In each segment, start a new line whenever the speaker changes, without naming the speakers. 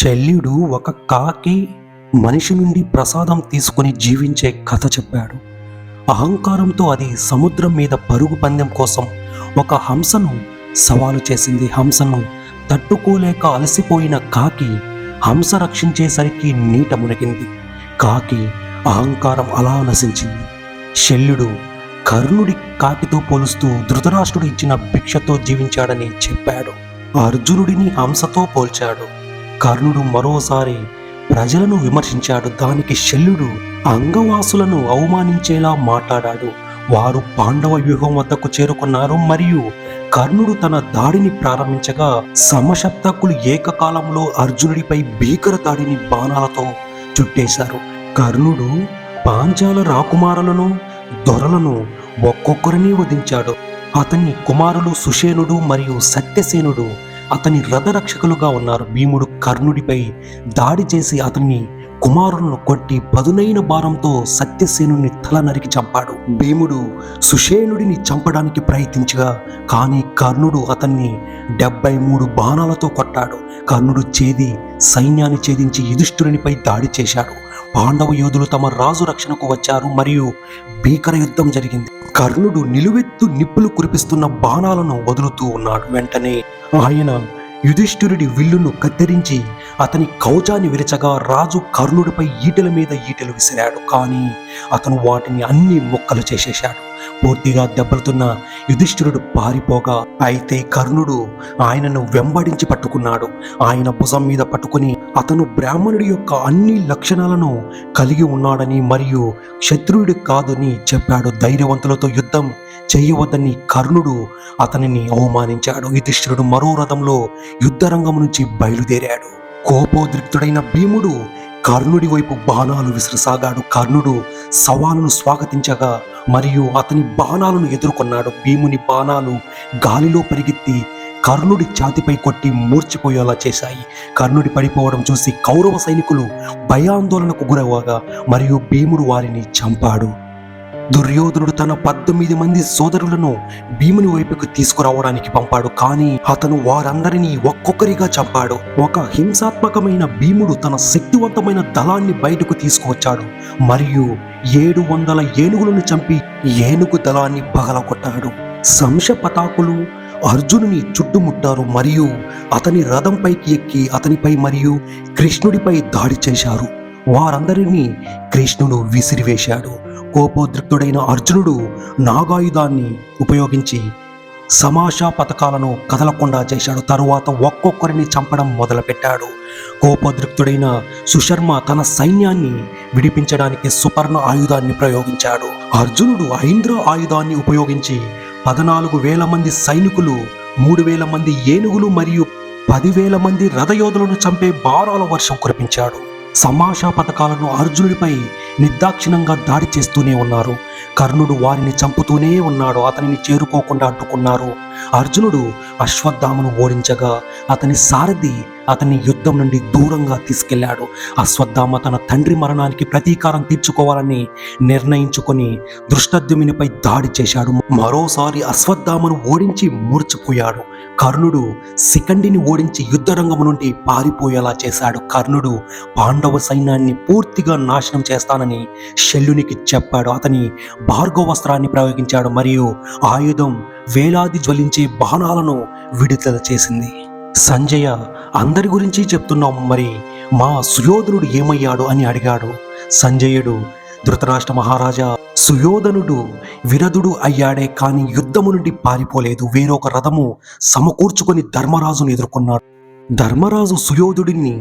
శల్యుడు ఒక కాకి మనిషి నుండి ప్రసాదం తీసుకుని జీవించే కథ చెప్పాడు. అహంకారంతో అది సముద్రం మీద పరుగు పందెం కోసం ఒక హంసను సవాలు చేసింది. హంసను తట్టుకోలేక అలసిపోయిన కాకి హంస రక్షించేసరికి నీట మునిగింది. కాకి అహంకారం అలా నశించింది. శల్యుడు కర్ణుడి కాకితో పోలుస్తూ ధృతరాష్ట్రుడు ఇచ్చిన భిక్షతో జీవించాడని చెప్పాడు. అర్జునుడిని హంసతో పోల్చాడు. కర్ణుడు మరోసారి ప్రజలను విమర్శించాడు. దానికి శల్యుడు అంగవాసులను అవమానించేలా మాట్లాడాడు. వారు పాండవ వ్యూహం వద్దకు చేరుకున్నారు. మరియు కర్ణుడు తన దాడిని ప్రారంభించగా సమశప్తకులు ఏకకాలంలో అర్జునుడిపై భీకర దాడిని బాణాలతో చుట్టేశారు. కర్ణుడు పాంచాల రాకుమారులను దొరలను ఒక్కొక్కరిని వధించాడు. అతని కుమారులు సుషేనుడు మరియు సత్యసేనుడు అతని రథరక్షకులుగా ఉన్నారు. భీముడు కర్ణుడిపై దాడి చేసి అతన్ని కుమారులను కొట్టి పదునైన భారంతో సత్యసేనుని తల నరికి చంపాడు. భీముడు సుషేనుడిని చంపడానికి ప్రయత్నించగా కానీ కర్ణుడు అతన్ని డెబ్బై మూడు బాణాలతో కొట్టాడు. కర్ణుడు చేది సైన్యాన్ని ఛేదించి యుధిష్ఠురునిపై దాడి చేశాడు. పాండవ యోధులు తమ రాజు రక్షణకు వచ్చారు మరియు భీకర యుద్ధం జరిగింది. కర్ణుడు నిలువెత్తు నిప్పులు కురిపిస్తున్న బాణాలను వదులుతూ ఉన్నాడు. వెంటనే ఆయన యుధిష్ఠిరుడి విల్లును కత్తిరించి అతని కౌచాన్ని విరచగా రాజు కర్ణుడిపై ఈటెల మీద ఈటెలు విసిరాడు. కానీ అతను వాటిని అన్ని మొక్కలు చేసేశాడు. పూర్తిగా దెబ్బలుతున్న యుధిష్ఠిరుడు పారిపోగా అయితే కర్ణుడు ఆయనను వెంబడించి పట్టుకున్నాడు. ఆయన భుజం మీద పట్టుకుని అతను బ్రాహ్మణుడి యొక్క అన్ని లక్షణాలను కలిగి ఉన్నాడని మరియు శత్రువుడు కాదని చెప్పాడు. ధైర్యవంతులతో యుద్ధం చేయవద్దని కర్ణుడు అతనిని అవమానించాడు. యుధిష్ఠిరుడు మరో రథంలో యుద్ధరంగం నుంచి బయలుదేరాడు. కోపోద్రిక్తుడైన భీముడు కర్ణుడి వైపు బాణాలు విసిరసాగాడు. కర్ణుడు సవాలును స్వాగతించగా మరియు అతని బాణాలను ఎదుర్కొన్నాడు. భీముని బాణాలు గాలిలో పరిగెత్తి కర్ణుడి ఛాతిపై కొట్టి మూర్చిపోయేలా చేశాయి. కర్ణుడి పడిపోవడం చూసి కౌరవ సైనికులు భయాందోళనకు గురవగా మరియు భీముడు వారిని చంపాడు. దుర్యోధనుడు తన పద్దెనిమిది మంది సోదరులను భీముని వైపుకు తీసుకురావడానికి పంపాడు. కానీ అతను వారందరినీ ఒక్కొక్కరిగా చంపాడు. ఒక హింసాత్మకమైన భీముడు తన శక్తివంతమైన దళాన్ని బయటకు తీసుకువచ్చాడు. మరియు ఏడు వందల ఏనుగులను చంపి ఏనుగు దళాన్ని పగలగొట్టాడు. సంశ పతాకులు అర్జునుని చుట్టుముట్టారు మరియు అతని రథంపైకి ఎక్కి అతనిపై మరియు కృష్ణుడిపై దాడి చేశారు. వారందరినీ కృష్ణుడు విసిరివేశాడు. కోపోద్రిక్తుడైన అర్జునుడు నాగాయుధాన్ని ఉపయోగించి సమాషా పథకాలను కదలకుండా చేశాడు. తరువాత ఒక్కొక్కరిని చంపడం మొదలుపెట్టాడు. కోపోద్రిక్తుడైన సుశర్మ తన సైన్యాన్ని విడిపించడానికి సుపర్ణ ఆయుధాన్ని ప్రయోగించాడు. అర్జునుడు ఐంద్ర ఆయుధాన్ని ఉపయోగించి పద్నాలుగు వేల మంది సైనికులు మూడు వేల మంది ఏనుగులు మరియు పదివేల మంది రథయోధులను చంపే బారాల వర్షం కురిపించాడు. సమాషా పథకాలను అర్జునుడిపై నిర్దాక్షిణంగా దాడి చేస్తూనే ఉన్నారు. కర్ణుడు వారిని చంపుతూనే ఉన్నాడు. అతనిని చేరుకోకుండా అడ్డుకున్నారు. అర్జునుడు అశ్వత్థామను ఓడించగా అతని సారథి అతన్ని యుద్ధం నుండి దూరంగా తీసుకెళ్ళాడు. అశ్వత్థామ తన తండ్రి మరణానికి ప్రతీకారం తీర్చుకోవాలని నిర్ణయించుకొని దృష్టద్యుమినిపై దాడి చేశాడు. మరోసారి అశ్వత్థామను ఓడించి మూర్చిపోయాడు. కర్ణుడు శిఖండిని ఓడించి యుద్ధరంగం నుండి పారిపోయేలా చేశాడు. కర్ణుడు పాండవ సైన్యాన్ని పూర్తిగా నాశనం చేస్తానని శల్యునికి చెప్పాడు. అతని భార్గవస్త్రాన్ని ప్రయోగించాడు. మరియు ఆయుధం వేలాది జ్వలించే బాణాలను విడుదల చేసింది. సంజయ అందరి గురించి చెప్తున్నాం మరి. మా సుయోధనుడు ఏమయ్యాడు అని అడిగాడు. సంజయుడు ధృతరాష్ట్ర మహారాజా సుయోధనుడు విరధుడు అయ్యాడే కాని యుద్ధము నుండి పారిపోలేదు. వేరొక రథము సమకూర్చుకొని ధర్మరాజును ఎదుర్కొన్నాడు. ధర్మరాజు సుయోధుడిని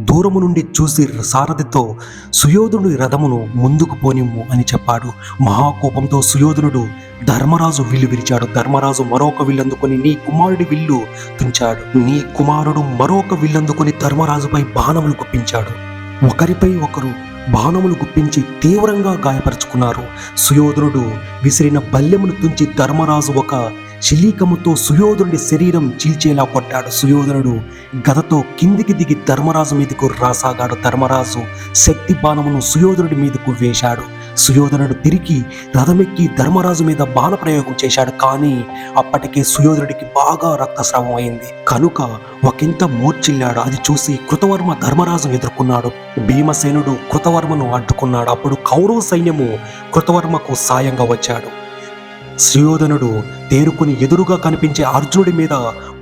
దూరము నుండి చూసి సారథితో సుయోధనుడి రథమును ముందుకు పోనిమ్ము అని చెప్పాడు. మహాకోపంతో సుయోధనుడు ధర్మరాజు విల్లు విరిచాడు. ధర్మరాజు మరొక విల్లందుకొని నీ కుమారుడి విల్లు తుంచాడు. నీ కుమారుడు మరొక విల్లందుకొని ధర్మరాజుపై బాణములు గుప్పించాడు. ఒకరిపై ఒకరు బాణములు గుప్పించి తీవ్రంగా గాయపరుచుకున్నారు. సుయోధనుడు విసిరిన బల్యమును తుంచి ధర్మరాజు ఒక శిలీకముతో సుయోధనుడి శరీరం చీల్చేలా కొట్టాడు సుయోధనుడు. గదతో కిందికి దిగి ధర్మరాజు మీదకు రాసాగాడు ధర్మరాజు. శక్తి బాణమును సుయోధనుడి మీదకు వేశాడు. సుయోధనుడు తిరిగి రథమెక్కి ధర్మరాజు మీద బాణప్రయోగం చేశాడు. కానీ అప్పటికే సుయోధనుడికి బాగా రక్తస్రావం అయింది. కనుక ఒకంత మూర్చిల్లాడు అది చూసి కృతవర్మ ధర్మరాజు ఎదుర్కొన్నాడు. భీమసేనుడు కృతవర్మను అడ్డుకున్నాడు. అప్పుడు కౌరవ సైన్యము కృతవర్మకు సాయంగా వచ్చాడు. సుయోధనుడు తేరుకుని ఎదురుగా కనిపించే అర్జునుడి మీద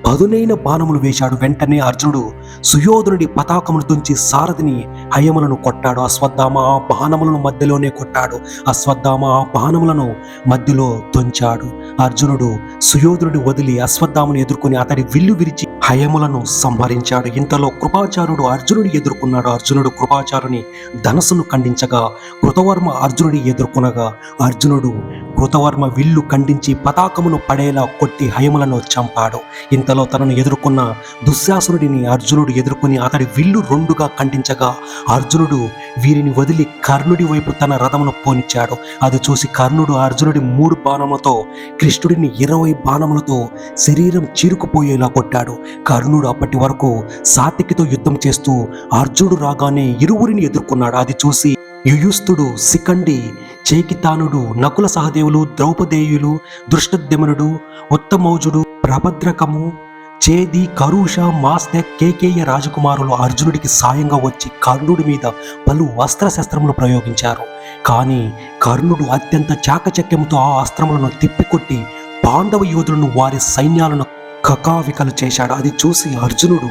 పదునైన బాణములు వేశాడు. వెంటనే అర్జునుడు సుయోధనుడి పతాకమును తుంచి సారథిని హయములను కొట్టాడు. అశ్వత్థామ ఆ బాణములను మధ్యలోనే కొట్టాడు. అశ్వత్థామ ఆ బాణములను మధ్యలో తుంచాడు. అర్జునుడు సుయోధనుడి వదిలి అశ్వత్థామను ఎదుర్కొని అతడి విల్లు విరిచి హయములను సంహరించాడు. ఇంతలో కృపాచారుడు అర్జునుడి ఎదుర్కొన్నాడు. అర్జునుడు కృపాచారుని ధనస్సును ఖండించగా కృతవర్మ అర్జునుడి ఎదుర్కొనగా అర్జునుడు కృతవర్మ విల్లు ఖండించి పతాకమును పడేలా కొట్టి హయములను చంపాడు. ఇంతలో తనను ఎదుర్కొన్న దుశ్శాసురుడిని అర్జునుడు ఎదుర్కొని అతడి విల్లు రెండుగా ఖండించగా అర్జునుడు వీరిని వదిలి కర్ణుడి వైపు తన రథమును పోనిచ్చాడు. అది చూసి కర్ణుడు అర్జునుడి మూడు బాణములతో కృష్ణుడిని ఇరవై బాణములతో శరీరం చీరుకుపోయేలా కొట్టాడు. కర్ణుడు అప్పటి వరకు సాతికితో యుద్ధం చేస్తూ అర్జునుడు రాగానే ఇరువురిని ఎదుర్కొన్నాడు. అది చూసి యుయుస్తుడు సికండి చేకితానుడు నకుల సహదేవులు ద్రౌపదేయులు దృష్టద్యమనుడు ఉత్తమౌజుడు ప్రభద్రకము చేది కరుష మాస్త కేకేయ రాజకుమారులు అర్జునుడికి సాయంగా వచ్చి కర్ణుడి మీద పలు అస్త్రశస్త్రములు ప్రయోగించారు. కానీ కర్ణుడు అత్యంత చాకచక్యంతో ఆ అస్త్రములను తిప్పికొట్టి పాండవ యోధులను వారి సైన్యాలను కకావికలు చేశాడు. అది చూసి అర్జునుడు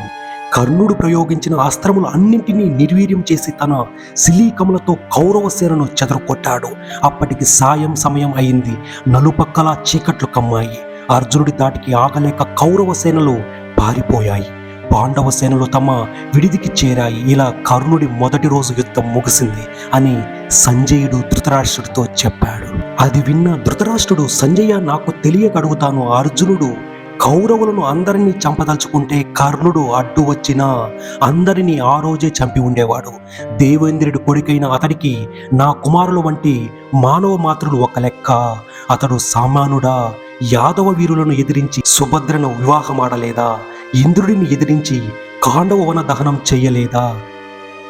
కర్ణుడు ప్రయోగించిన అస్త్రములు అన్నింటినీ నిర్వీర్యం చేసి తన శిలీకములతో కౌరవ సేనను చెదరుకొట్టాడు అప్పటికి సాయం సమయం అయింది. నలుపక్కల చీకట్లు కమ్మాయి. అర్జునుడి దాటికి ఆగలేక కౌరవ సేనలు పారిపోయాయి. పాండవ సేనలు తమ విడిదికి చేరాయి. ఇలా కర్ణుడి మొదటి రోజు యుద్ధం ముగిసింది అని సంజయుడు ధృతరాష్ట్రుడితో చెప్పాడు. అది విన్న ధృతరాష్ట్రుడు సంజయ నాకు తెలియగడుగుతాను అర్జునుడు కౌరవులను అందరినీ చంపదలుచుకుంటే కర్ణుడు అడ్డు వచ్చినా అందరినీ ఆ రోజే చంపి ఉండేవాడు. దేవేంద్రుడి కొడుకైన అతడికి నా కుమారుల వంటి మానవ మాతృలు ఒక లెక్క. అతడు సామానుడా యాదవ వీరులను ఎదిరించి సుభద్రను వివాహమాడలేదా? ఇంద్రుడిని ఎదిరించి కాండవ వన దహనం చేయలేదా?